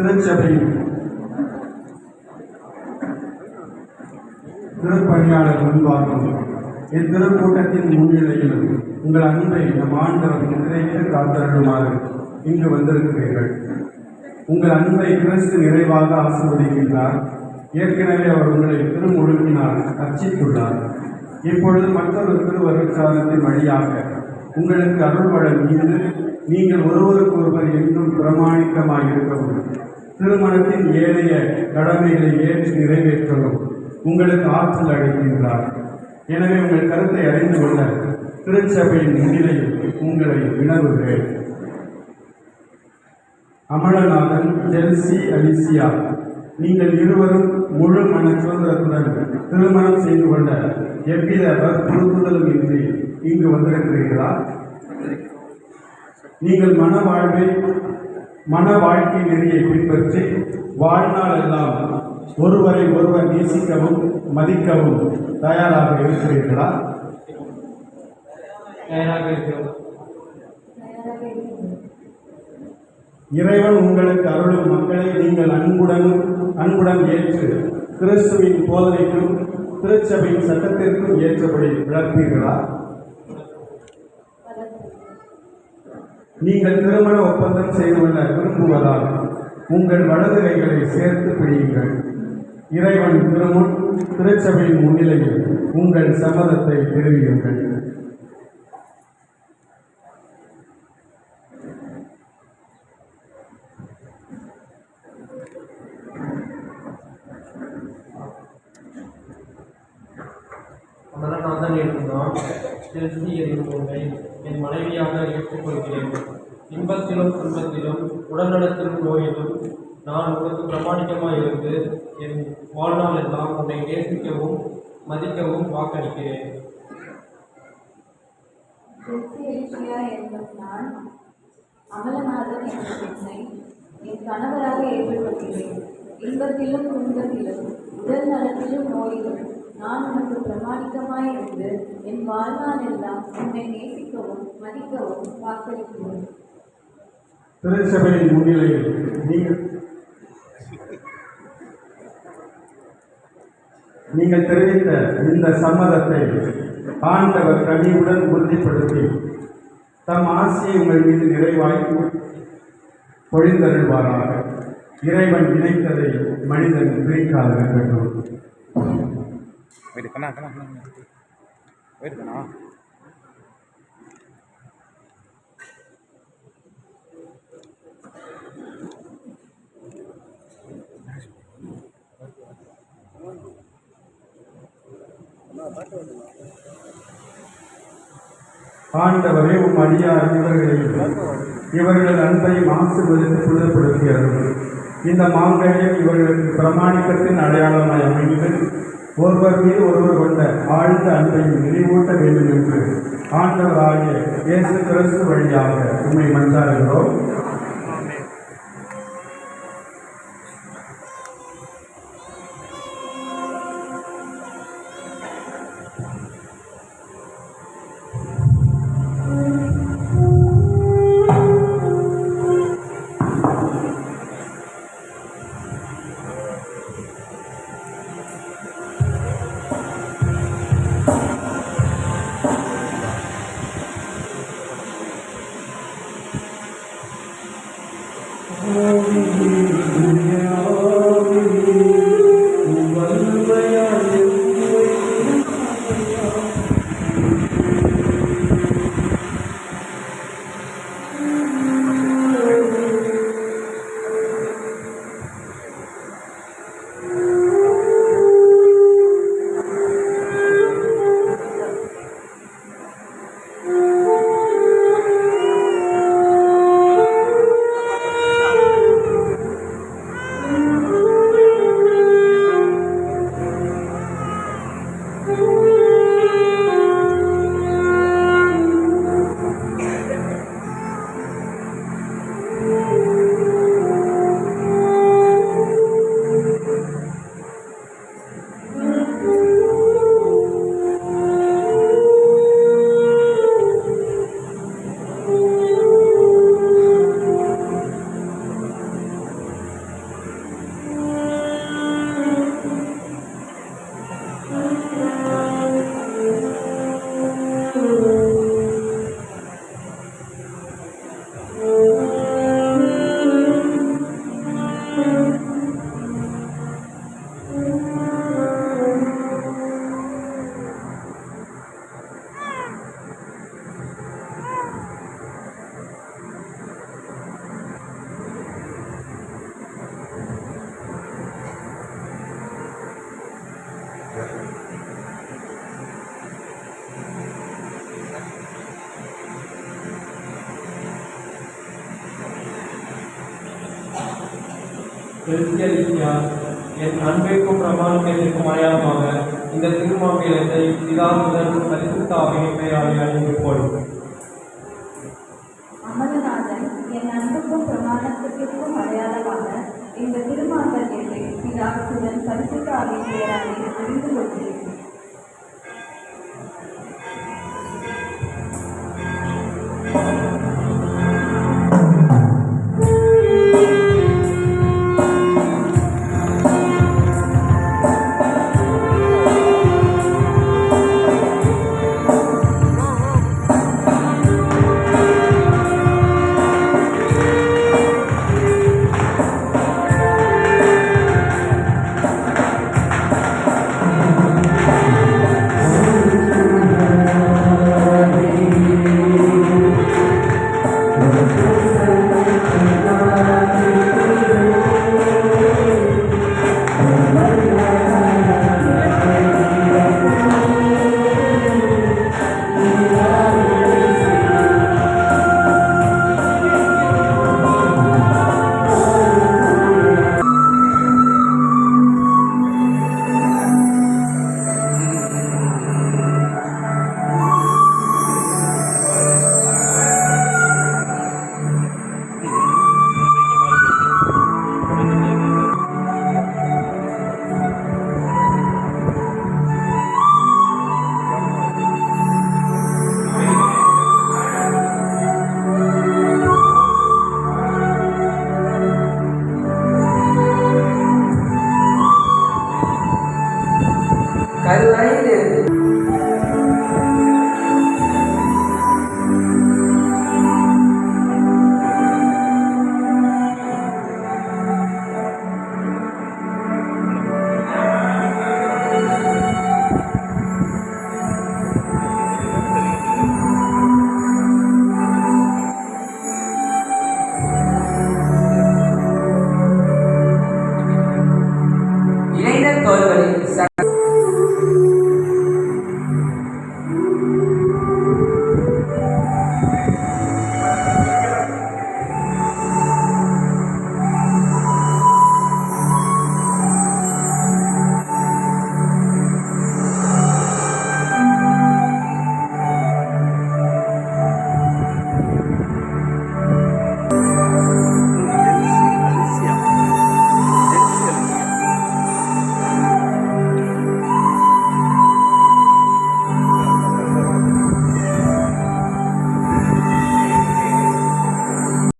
திருச்சபையின் திருப்பணியாளர் முன்பாகவும் இத்திருக்கூட்டத்தின் முன்னிலையிலும் உங்கள் அன்பை நம் ஆண்டவர் நிறைவேற்ற காத்தருளுமாறு இங்கு வந்திருக்கிறீர்கள். உங்கள் அன்பை கிறிஸ்து நிறைவாக ஆசிர்வதிக்கின்றார். ஏற்கனவே அவர் உங்களை திருமுழுக்கினால் அர்ச்சித்துள்ளார். இப்பொழுது மற்றொரு திருவருட்சாதத்தின் வழியாக உங்களுக்கு அருள் வழங்கியது நீங்கள் ஒருவருக்கு ஒருவர் என்றும் பிரமாணிக்கமாக இருக்கவும் திருமணத்தின் ஏனைய கடமைகளை ஏற்று நிறைவேற்றவும் உங்களுக்கு ஆற்றல் அளிக்கின்றார். எனவே உங்கள் கருத்தை அறிந்து கொள்ள திருச்சபையின் முன்னிலையில் உங்களை வினவுகிறேன். அமலநாதன் ஜெல்சி அலிசியா நீங்கள் இருவரும் முழு மன சுதந்திரத்துடன் திருமணம் செய்து கொள்ள எவ்வித வற்புறுத்துதலும் இன்றி இங்கு வந்திருக்கிறீர்களா? நீங்கள் மன வாழ்வை மன வாழ்க்கை நெறியை பின்பற்றி வாழ்நாள் எல்லாம் ஒருவரை ஒருவர் நேசிக்கவும் மதிக்கவும் தயாராக இருக்கிறீர்களா? தயாராக இருக்கிறோம். இறைவன் உங்களுக்கு அருளும் மக்களை நீங்கள் அன்புடன் அன்புடன் ஏற்று கிறிஸ்துவின் போதனைக்கும் திருச்சபையின் சட்டத்திற்கும் ஏற்றபடி விளப்பீர்களா நீங்கள் திருமண ஒப்பந்தம் செய்து கொள்ள விரும்புவதால் உங்கள் வலது கைகளை சேர்த்து பிடியுங்கள். இறைவன் திருமுன் திருச்சபையின் முன்னிலையில் உங்கள் சம்மதத்தை தெரிவியுங்கள் அமரநாதன் என்னும் நான் செல்சி என்னும் உன்னை என் மனைவியாக ஏற்றுக்கொள்கிறேன். இன்பத்திலும் துன்பத்திலும் உடல்நலத்திலும் நோயிலும் நான் உனக்கு பிரமாணிக்கமாக இருந்து என் வாழ்நாள் எல்லாம் உன்னை நேசிக்கவும் மதிக்கவும் வாக்களிக்கிறேன். அமலநாதன் என்ற பெண்ணை என் கணவராக ஏற்றுக்கொள்கிறேன். இன்பத்திலும் துன்பத்திலும் உடல் நலத்திலும் நோயிலும் நான் உனக்கு பிரமாணிக்கமாயிருந்து என் வாழ்நாள் எல்லாம் உன்னை நேசிக்கவும் மதிக்கவும் வாக்களிக்கிறேன். திருச்சபையின் முன்னிலையில் நீங்கள் நீங்கள் தெரிவித்த இந்த சம்மதத்தை ஆண்டவர் கனிவுடன் உறுதிப்படுத்தி தம் ஆசியை உங்கள் மீது நிறைவாய் பொழிந்தருள்வாராக. இறைவன் நினைத்ததை மனிதன் பிரிக்காத வேண்டும் வெயிட் kena, கண்ணா கண்ணா வெயிட் kena. ஆண்டவரே உம் அடியார் இவர்களையும் இவர்கள் அன்பை மாசுபடுத்தி புனிதப்படுத்தியது இந்த மாங்கல்யம் இவர்களுக்கு பிரமாணிக்கத்தின் அடையாளமாய் அமைந்து ஒருவர் மீது ஒருவர் கொண்ட ஆழ்ந்த அன்பையும் நினைவூட்ட வேண்டும் என்று ஆண்டவராகிய இயேசு கிறிஸ்து வழியாக உண்மை மன்றாடுகிறோம். எல்சியா என் அன்பிற்கும் பிரமாணத்திற்கும் அடையாளமாக இந்த திருமாவியத்தை பிதாசுதன் பரிசுத்த ஆவியின் பெயராலே அணிந்து போய் அமரநாதன் என் அன்புக்கும் பிரமாணத்திற்கும் அடையாளமாக இந்த திருமாங்கல்யத்தை பிதாசுடன் பரிசுத்த ஆவியின் பெயராலே அறிந்து கொள்கிறேன்